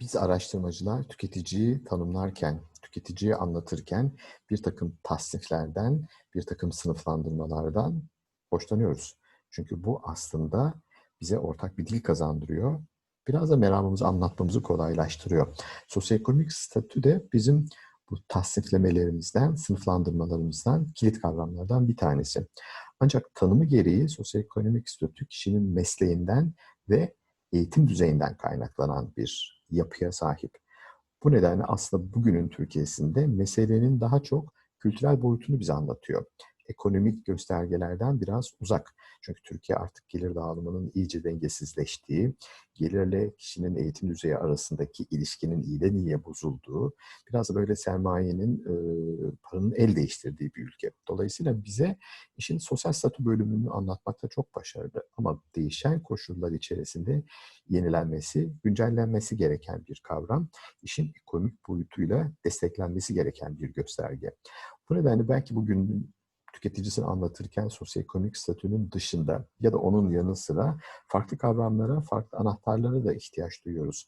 Biz araştırmacılar tüketiciyi tanımlarken, tüketiciyi anlatırken bir takım tasniflerden, bir takım sınıflandırmalardan hoşlanıyoruz. Çünkü bu aslında bize ortak bir dil kazandırıyor. Biraz da meramımızı anlatmamızı kolaylaştırıyor. Sosyoekonomik statü de bizim bu tasniflemelerimizden, sınıflandırmalarımızdan, kilit kavramlardan bir tanesi. Ancak tanımı gereği sosyoekonomik statü kişinin mesleğinden ve eğitim düzeyinden kaynaklanan bir yapıya sahip. Bu nedenle aslında bugünün Türkiye'sinde meselenin daha çok kültürel boyutunu bize anlatıyor. Ekonomik göstergelerden biraz uzak. Çünkü Türkiye artık gelir dağılımının iyice dengesizleştiği, gelirle kişinin eğitim düzeyi arasındaki ilişkinin iyiden iyiye bozulduğu, biraz böyle sermayenin, e, paranın el değiştirdiği bir ülke. Dolayısıyla bize işin sosyal statü bölümünü anlatmakta çok başarılı. Ama değişen koşullar içerisinde yenilenmesi, güncellenmesi gereken bir kavram, işin ekonomik boyutuyla desteklenmesi gereken bir gösterge. Bu nedenle belki bugün tüketicisini anlatırken sosyoekonomik statünün dışında ya da onun yanı sıra farklı kavramlara, farklı anahtarlara da ihtiyaç duyuyoruz.